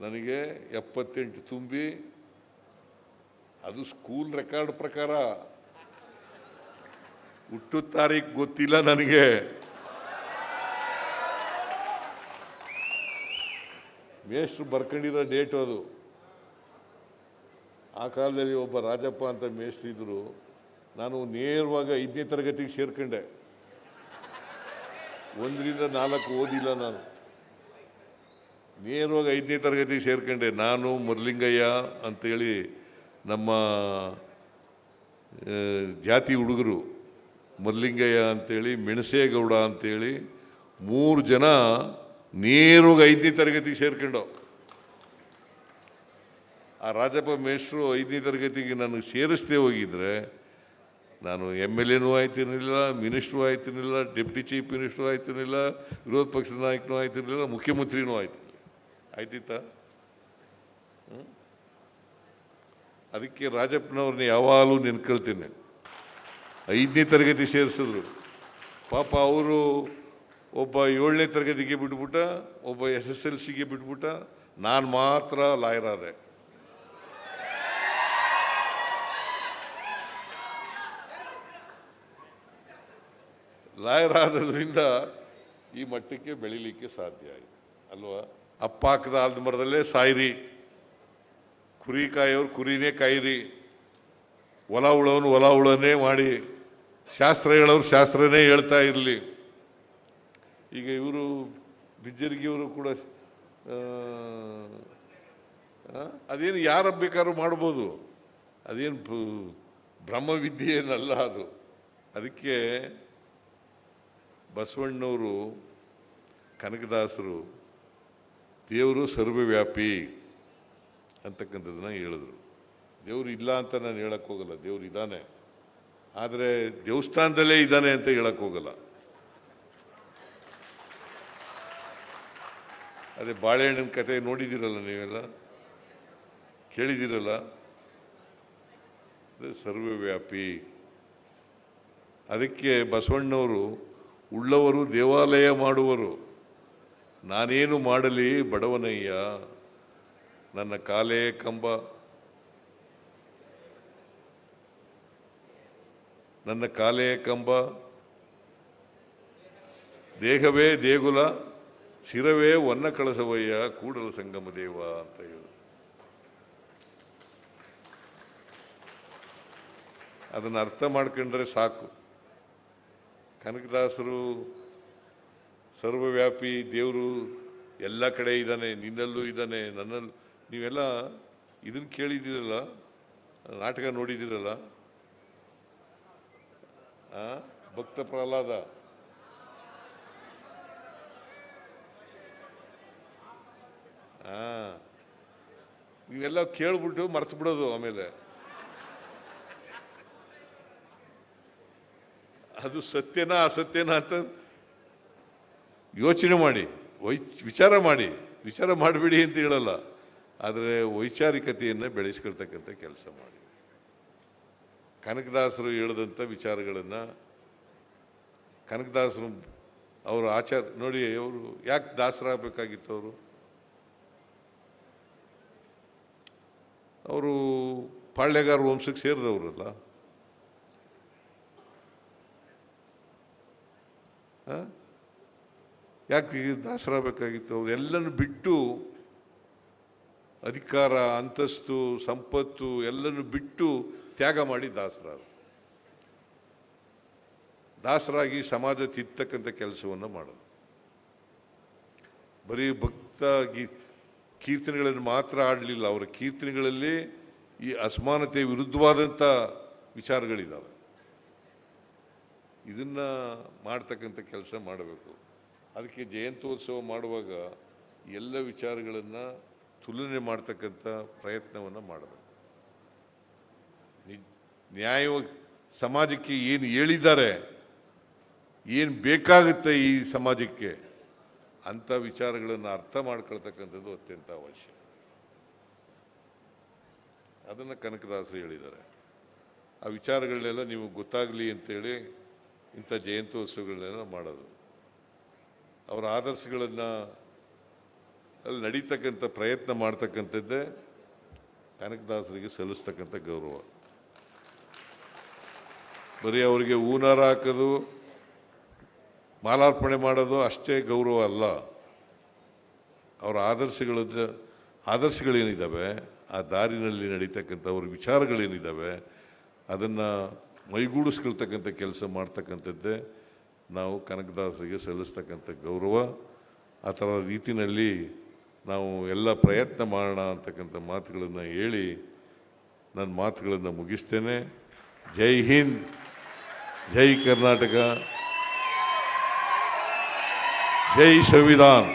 ನನಗೆ ಎಪ್ಪತ್ತೆಂಟು ತುಂಬಿ, ಅದು ಸ್ಕೂಲ್ ರೆಕಾರ್ಡ್ ಪ್ರಕಾರ. ಹುಟ್ಟು ತಾರೀಕು ಗೊತ್ತಿಲ್ಲ ನನಗೆ. ಮೇಷ್ಟ್ರು ಬರ್ಕೊಂಡಿರೋ ಡೇಟ್ ಅದು. ಆ ಕಾಲದಲ್ಲಿ ಒಬ್ಬ ರಾಜಪ್ಪ ಅಂತ ಮೇಷ್ಟ್ರು ಇದ್ದರು ನಾನು ನೇರವಾಗಿ ಐದನೇ ತರಗತಿಗೆ ಸೇರ್ಕೊಂಡೆ. ಒಂದರಿಂದ ನಾಲ್ಕು ಓದಿಲ್ಲ ನಾನು. ನೇರವಾಗಿ ಐದನೇ ತರಗತಿಗೆ ಸೇರ್ಕೊಂಡೆ ನಾನು, ಮುರಲಿಂಗಯ್ಯ ಅಂಥೇಳಿ ನಮ್ಮ ಜಾತಿ ಹುಡುಗರು, ಮುರಲಿಂಗಯ್ಯ ಅಂಥೇಳಿ ಮೆಣಸೇಗೌಡ ಅಂಥೇಳಿ ಮೂರು ಜನ ನೇರವಾಗಿ ಐದನೇ ತರಗತಿಗೆ ಸೇರ್ಕೊಂಡು ಆ ರಾಜಪ್ಪ ಮೇಷ್ಟ್ರು ಐದನೇ ತರಗತಿಗೆ ನನಗೆ ಸೇರಿಸದೆ ಹೋಗಿದ್ರೆ, ನಾನು ಎಂ ಎಲ್ ಎನೂ ಆಯ್ತಿರಲಿಲ್ಲ ಮಿನಿಸ್ಟ್ರು ಆಯ್ತಿರಲಿಲ್ಲ ಡೆಪ್ಟಿ ಚೀಫ್ ಮಿನಿಸ್ಟ್ರು ಆಯ್ತಿರಲಿಲ್ಲ ವಿರೋಧ ಪಕ್ಷದ ನಾಯಕನೂ ಆಯ್ತಿರಲಿಲ್ಲ ಮುಖ್ಯಮಂತ್ರಿನೂ ಆಯ್ತಿರಲಿಲ್ಲ ಆಯ್ತಿತ್ತಾ? ಅದಕ್ಕೆ ರಾಜಪ್ಪನವ್ರನ್ನ ಯಾವಾಗಲೂ ನೆನ್ಕೊಳ್ತೇನೆ. ಐದನೇ ತರಗತಿ ಸೇರಿಸಿದ್ರು. ಪಾಪ ಅವರು ಒಬ್ಬ ಏಳನೇ ತರಗತಿಗೆ ಬಿಟ್ಬಿಟ್ಟ, ಒಬ್ಬ ಎಸ್ ಎಸ್ ಎಲ್ ಸಿಗೆ ಬಿಟ್ಬಿಟ್ಟ, ನಾನು ಮಾತ್ರ ಲಾಯರ್ ಆದೆ. ಲಾಯರ್ ಆದ್ರಿಂದ ಈ ಮಟ್ಟಕ್ಕೆ ಬೆಳಿಲಿಕ್ಕೆ ಸಾಧ್ಯ ಆಯಿತು. ಅಲ್ವಾ? ಅಪ್ಪ ಹಾಕದ ಆಲದ ಮರದಲ್ಲೇ ಸಾಯಿರಿ. ಕುರಿ ಕಾಯೋರು ಕುರಿನೇ ಕಾಯಿರಿ. ಹೊಲ ಉಳೋನು ಹೊಲ ಉಳನೇ ಮಾಡಿ. ಶಾಸ್ತ್ರ ಹೇಳೋರು ಶಾಸ್ತ್ರನೇ ಹೇಳ್ತಾ ಇರಲಿ. ಈಗ ಇವರು ಬಿಜ್ಜರಿಗಿಯವರು ಕೂಡ ಅದೇನು ಯಾರ ಬೇಕಾದ್ರೂ ಮಾಡ್ಬೋದು. ಅದೇನು ಬ್ರಹ್ಮವಿದ್ಯೆಯೇನಲ್ಲ ಅದು. ಅದಕ್ಕೆ ಬಸವಣ್ಣವರು, ಕನಕದಾಸರು ದೇವರು ಸರ್ವವ್ಯಾಪಿ ಅಂತಕ್ಕಂಥದ್ದನ್ನ ಹೇಳಿದ್ರು. ದೇವರು ಇಲ್ಲ ಅಂತ ನಾನು ಹೇಳಕ್ಕೆ ಹೋಗಲ್ಲ, ದೇವರು ಇದ್ದಾನೆ ಆದರೆ ದೇವಸ್ಥಾನದಲ್ಲೇ ಇದ್ದಾನೆ ಅಂತ ಹೇಳಕ್ಕೆ ಹೋಗಲ್ಲ. ಅದೇ ಬಾಳೆಹಣ್ಣಿನ ಕತೆ ನೋಡಿದ್ದೀರಲ್ಲ ನೀವೆಲ್ಲ? ಕೇಳಿದ್ದೀರಲ್ಲ? ಅದೇ ಸರ್ವವ್ಯಾಪಿ. ಅದಕ್ಕೆ ಬಸವಣ್ಣವರು ಉಳ್ಳವರು ದೇವಾಲಯ ಮಾಡುವರು. ನಾನೇನು ಮಾಡಲಿ ಬಡವನಯ್ಯ, ನನ್ನ ಕಾಲೇ ಕಂಬ. ನನ್ನ ಕಾಲೇ ಕಂಬ. ದೇಹವೇ ದೇಗುಲ, ಶಿರವೇ ಒನ್ನ ಕಳಸವಯ್ಯ, ಕೂಡಲ ಸಂಗಮ ದೇವ ಅಂತ ಹೇಳಿ. ಅದನ್ನು ಅರ್ಥ ಮಾಡ್ಕೊಂಡ್ರೆ ಸಾಕು. ಕನಕದಾಸರು ಸರ್ವವ್ಯಾಪಿ ದೇವರು ಎಲ್ಲ ಕಡೆ ಇದ್ದಾನೆ, ನಿನ್ನಲ್ಲೂ ಇದ್ದಾನೆ ನನ್ನಲ್ಲೂ ನೀವೆಲ್ಲ ಇದನ್ನು ಕೇಳಿದ್ದೀರಲ್ಲ, ನಾಟಕ ನೋಡಿದ್ದೀರಲ್ಲ? ಭಕ್ತ ಪ್ರಹ್ಲಾದ ಆ, ನೀವೆಲ್ಲ ಕೇಳ್ಬಿಟ್ಟು ಮರ್ತು ಬಿಡೋದು ಆಮೇಲೆ ಅದು ಸತ್ಯನಾ ಅಸತ್ಯನಾ ಅಂತ ಯೋಚನೆ ಮಾಡಿ, ವೈ, ವಿಚಾರ ಮಾಡಿ, ವಿಚಾರ ಮಾಡಬೇಡಿ ಅಂತ ಹೇಳಲ್ಲ. ಆದರೆ ವೈಚಾರಿಕತೆಯನ್ನು ಬೆಳೆಸ್ಕೊಳ್ತಕ್ಕಂಥ ಕೆಲಸ ಮಾಡಿ. ಕನಕದಾಸರು ಹೇಳಿದಂಥ ವಿಚಾರಗಳನ್ನು ಕನಕದಾಸರು ಅವರು ಆಚಾರ, ನೋಡಿ ಅವರು ಯಾಕೆ ದಾಸರಾಗಬೇಕಾಗಿತ್ತು ಅವರು? ಅವರು ಪಾಳ್ಯಗಾರ ವಂಶಕ್ಕೆ ಸೇರಿದವರಲ್ಲ. ಯಾಕೆ ದಾಸರಾಗ ಬೇಕಾಗಿತ್ತು ಎಲ್ಲನೂ ಬಿಟ್ಟು ಅಧಿಕಾರ, ಅಂತಸ್ತು, ಸಂಪತ್ತು ಎಲ್ಲನೂ ಬಿಟ್ಟು ತ್ಯಾಗ ಮಾಡಿ ದಾಸರಾದರು. ದಾಸರಾಗಿ ಸಮಾಜ ತಿತ್ತಕ್ಕಂಥ ಕೆಲಸವನ್ನು ಮಾಡೋದು. ಬರೀ ಭಕ್ತ ಗೀ, ಕೀರ್ತನೆಗಳನ್ನು ಮಾತ್ರ ಆಡಲಿಲ್ಲ. ಅವರ ಕೀರ್ತನೆಗಳಲ್ಲಿ ಈ ಅಸಮಾನತೆ ವಿರುದ್ಧವಾದಂಥ ವಿಚಾರಗಳಿದ್ದಾವೆ ಇದನ್ನು ಮಾಡ್ತಕ್ಕಂಥ ಕೆಲಸ ಮಾಡಬೇಕು. ಅದಕ್ಕೆ ಜಯಂತ್ಯೋತ್ಸವ ಮಾಡುವಾಗ ಎಲ್ಲ ವಿಚಾರಗಳನ್ನು ತುಲನೆ ಮಾಡ್ತಕ್ಕಂಥ ಪ್ರಯತ್ನವನ್ನು ಮಾಡಬೇಕು. ನಿ- ನ್ಯಾಯ ಸಮಾಜಕ್ಕೆ ಏನು ಹೇಳಿದ್ದಾರೆ, ಏನು ಬೇಕಾಗುತ್ತೆ ಈ ಸಮಾಜಕ್ಕೆ ಅಂಥ ವಿಚಾರಗಳನ್ನು ಅರ್ಥ ಮಾಡ್ಕೊಳ್ತಕ್ಕಂಥದ್ದು ಅತ್ಯಂತ ಅವಶ್ಯ. ಅದನ್ನು ಕನಕದಾಸರು ಹೇಳಿದ್ದಾರೆ. ಆ ವಿಚಾರಗಳನ್ನೆಲ್ಲ ನಿಮಗೆ ಗೊತ್ತಾಗಲಿ ಅಂತೇಳಿ ಇಂಥ ಜಯಂತ್ಯೋತ್ಸವಗಳನ್ನೆಲ್ಲ ಮಾಡೋದು. ಅವರ ಆದರ್ಶಗಳನ್ನು ಅಲ್ಲಿ ನಡೀತಕ್ಕಂಥ ಪ್ರಯತ್ನ ಮಾಡ್ತಕ್ಕಂಥದ್ದೇ ಕನಕದಾಸರಿಗೆ ಸಲ್ಲಿಸ್ತಕ್ಕಂಥ ಗೌರವ. ಬರೀ ಅವರಿಗೆ ಹೂನಾರ ಹಾಕೋದು, ಮಾಲಾರ್ಪಣೆ ಮಾಡೋದು ಅಷ್ಟೇ ಗೌರವ ಅಲ್ಲ. ಅವರ ಆದರ್ಶಗಳ ಆದರ್ಶಗಳೇನಿದ್ದಾವೆ ಆ ದಾರಿನಲ್ಲಿ ನಡೀತಕ್ಕಂಥ ಅವ್ರ ವಿಚಾರಗಳೇನಿದ್ದಾವೆ ಅದನ್ನು ಮೈಗೂಡಿಸ್ಕೊಳ್ತಕ್ಕಂಥ ಕೆಲಸ ಮಾಡ್ತಕ್ಕಂಥದ್ದೇ ನಾವು ಕನಕದಾಸರಿಗೆ ಸಲ್ಲಿಸ್ತಕ್ಕಂಥ ಗೌರವ, ಆ ಥರ ರೀತಿಯಲ್ಲಿ ನಾವು ಎಲ್ಲ ಪ್ರಯತ್ನ ಮಾಡೋಣ ಅಂತಕ್ಕಂಥ ಮಾತುಗಳನ್ನು ಹೇಳಿ ನನ್ನ ಮಾತುಗಳನ್ನು ಮುಗಿಸ್ತೇನೆ. ಜೈ ಹಿಂದ್, ಜೈ ಕರ್ನಾಟಕ, ಜೈ ಸಂವಿಧಾನ್.